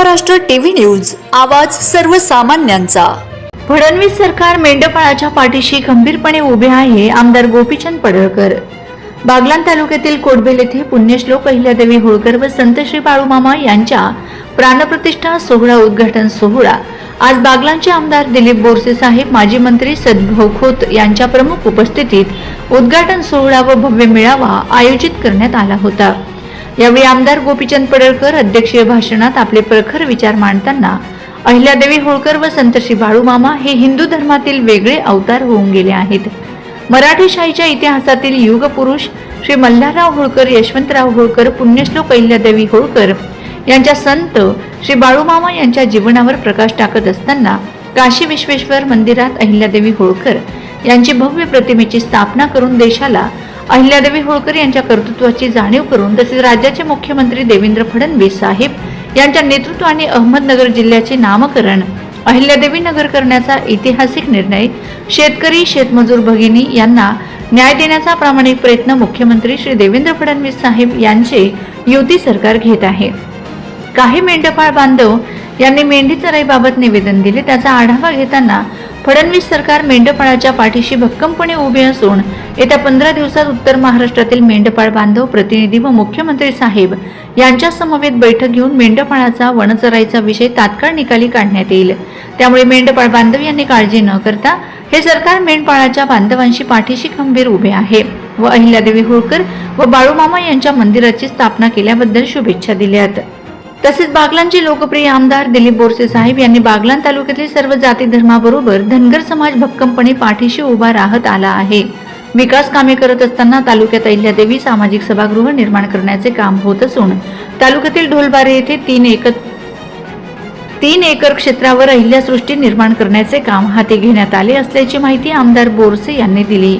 Maharashtra TV news आवाज सर्वसामान्यांचा. फडणवीस सरकार मेंढपाळाच्या पाठीशी खंबीरपणे उभे आहे आमदार गोपीचंद पडळकर. बागलान तालुक्यातील कोडबेल येथे पुण्यश्लोक अहिल्यादेवी होळकर व संत श्री बाळूमामा यांच्या प्राणप्रतिष्ठा सोहळा उद्घाटन सोहळा. आज बागलांचे आमदार दिलीप बोरसे साहेब माजी मंत्री सदभाऊ खोत यांच्या प्रमुख उपस्थितीत उद्घाटन सोहळा व भव्य मेळावा आयोजित करण्यात आला होता. यावेळी आमदार गोपीचंद पडळकर अध्यक्षीय भाषणात आपले प्रखर विचार मांडताना अहिल्यादेवी होळकर व संत श्री बाळूमामा हे हिंदू धर्मातील वेगळे अवतार होऊन गेले आहेत. मराठी शाहीच्या इतिहासातील युगपुरुष श्री मल्हारराव होळकर यशवंतराव होळकर पुण्यश्लोक अहिल्यादेवी होळकर यांच्या संत श्री बाळूमामा यांच्या जीवनावर प्रकाश टाकत असताना काशी विश्वेश्वर मंदिरात अहिल्यादेवी होळकर यांची भव्य प्रतिमेची स्थापना करून देशाला अहिल्यादेवी होळकर यांच्या कर्तृत्वाची जाणीव करून तसेच राज्याचे मुख्यमंत्री देवेंद्र फडणवीस साहेब यांच्या नेतृत्वाने अहमदनगर जिल्ह्याचे नामकरण अहिल्यादेवी नगर करण्याचा ऐतिहासिक निर्णय शेतकरी शेतमजूर भगिनी यांना न्याय देण्याचा प्रामाणिक प्रयत्न मुख्यमंत्री श्री देवेंद्र फडणवीस साहेब यांचे युती सरकार घेत आहे. काही मेंढपाळ बांधव यांनी मेंढी चराईबाबत निवेदन दिले त्याचा आढावा घेताना फडणवीस सरकार मेंढपाळाच्या पाठीशी भक्कमपणे उभे असून येत्या पंधरा दिवसात उत्तर महाराष्ट्रातील मेंढपाळ बांधव प्रतिनिधी व मुख्यमंत्री साहेब यांच्या समवेत बैठक घेऊन मेंढपाळाचा वनचराईचा विषय तात्काळ निकाली काढण्यात येईल. त्यामुळे मेंढपाळ बांधव यांनी काळजी न करता हे सरकार मेंढपाळाच्या बांधवांशी पाठीशी खंबीर उभे आहे व अहिल्यादेवी होळकर व बाळूमामा यांच्या मंदिराची स्थापना केल्याबद्दल शुभेच्छा दिल्यात. तसेच बागलांचे लोकप्रिय आमदार दिलीप बोरसे साहेब यांनी बागलान तालुक्यातील सर्व जाती धर्माबरोबर धनगर समाज भक्कमपणे पाठीशी उभा राहत आला आहे. विकास कामे करत असताना तालुक्यात अहिल्यादेवी सामाजिक सभागृह निर्माण करण्याचे काम होत असून तालुक्यातील ढोलबारे येथे तीन एकर तीन एकर क्षेत्रावर अहिल्यासृष्टी निर्माण करण्याचे काम हाती घेण्यात आले असल्याची माहिती आमदार बोरसे यांनी दिली.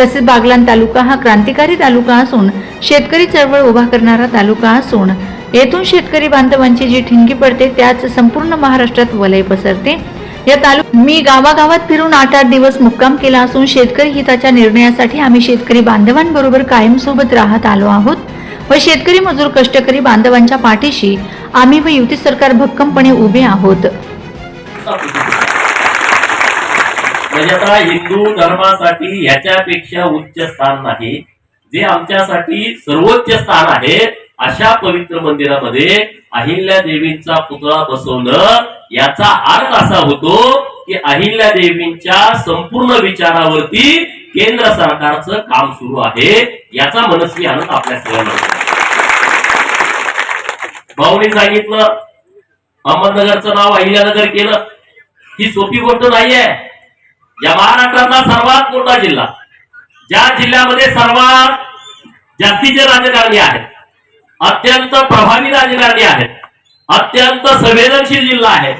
तसेच बागलान तालुका हा क्रांतिकारी तालुका असून शेतकरी चळवळ उभा करणारा तालुका असून येथून शेतकरी बांधवांची जी ठिणगी पडते त्याच संपूर्ण महाराष्ट्रात वलय पसरते. या तालुक मी गावागावात फिरून आठ आठ दिवस मुक्काम केला असून शेतकरी हिताच्या निर्णयासाठी आम्ही शेतकरी बांधवांबरोबर कायमसोबत राहत आलो आहोत व शेतकरी मजूर कष्टकरी बांधवांच्या पाठीशी आम्ही व युती सरकार भक्कमपणे उभे आहोत. म्हणजे आता हिंदू धर्मासाठी याच्यापेक्षा उच्च स्थान नाही. जे आमच्यासाठी सर्वोच्च स्थान आहे अशा पवित्र मंदिरामध्ये अहिल्या देवींचा पुतळा बसवणं याचा अर्थ असा होतो की अहिल्या देवींच्या संपूर्ण विचारावरती केंद्र सरकारचं काम सुरू आहे याचा मनस्वी आनंद आपल्या सगळ्यांना भाऊनी सांगितलं अहमदनगरचं नाव अहिल्यानगर केलं. ही सोपी गोष्ट नाहीये. या महाराष्ट्रातला सर्वात मोठा जिल्हा ज्या जिल्ह्यामध्ये सर्वात जास्तीचे राजकारणी आहेत अत्यंत प्रभावी राजकारणी आहेत. अत्यंत संवेदनशील जिल्हा आहे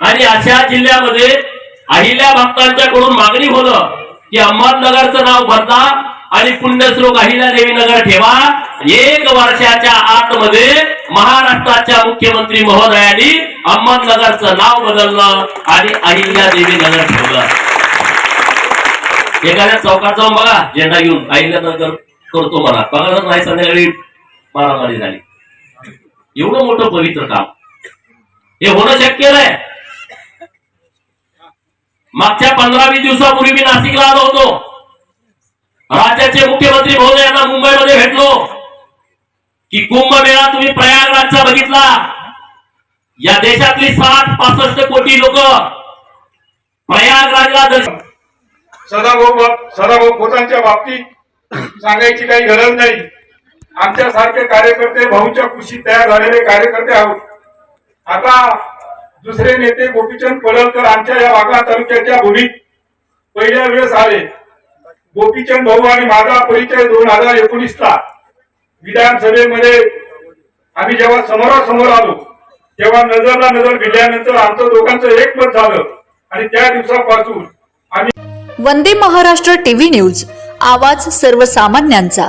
आणि अशा जिल्ह्यामध्ये अहिल्या भक्तांच्याकडून मागणी होणं की अहमदनगरचं नाव बदला आणि पुण्यश्लोक अहिल्या देवी नगर ठेवा. एक वर्षाच्या आतमध्ये महाराष्ट्राच्या मुख्यमंत्री महोदयांनी अहमदनगरचं नाव बदललं आणि अहिल्या देवी नगर ठेवलं. एखाद्या चौकात जाऊन बघा झेंडा घेऊन. अहिल्यानगर करतो मला बघा नाही संध्याकाळी. मारामारी झाली. एवढं मोठं पवित्र काम. हे होणं शक्य नाही मागच्या पंधरा वीस दिवसापूर्वी मी नाशिकला आलो होतो. राज्याचे मुख्यमंत्री महोदय यांना मुंबईमध्ये भेटलो. की कुंभमेळा तुम्ही प्रयागराजचा बघितला. या देशातली साठ पासष्ट कोटी लोक प्रयागराजला दर्शन सदाभाऊ सदाभाऊ खोतांच्या बाबतीत सांगायची काही गरज नाही. आमच्या सारखे कार्यकर्ते भाऊच्या कुशीत तयार झालेले कार्यकर्ते आहोत. आता दुसरे नेते गोपीचंद पडळकर आमच्या या वाघा तालुक्याच्या भूमीत पहिल्या वेळेस आले. गोपीचंद भाऊ आणि माझा परिचय दोन हजार एकोणीसला विधानसभेमध्ये आम्ही जेव्हा समोरासमोर आलो तेव्हा नजरला नजर भिडल्यानंतर आमचं दोघांचं एकमत झालं आणि त्या दिवसापासून आम्ही वंदे महाराष्ट्र टीव्ही न्यूज आवाज सर्वसामान्यांचा.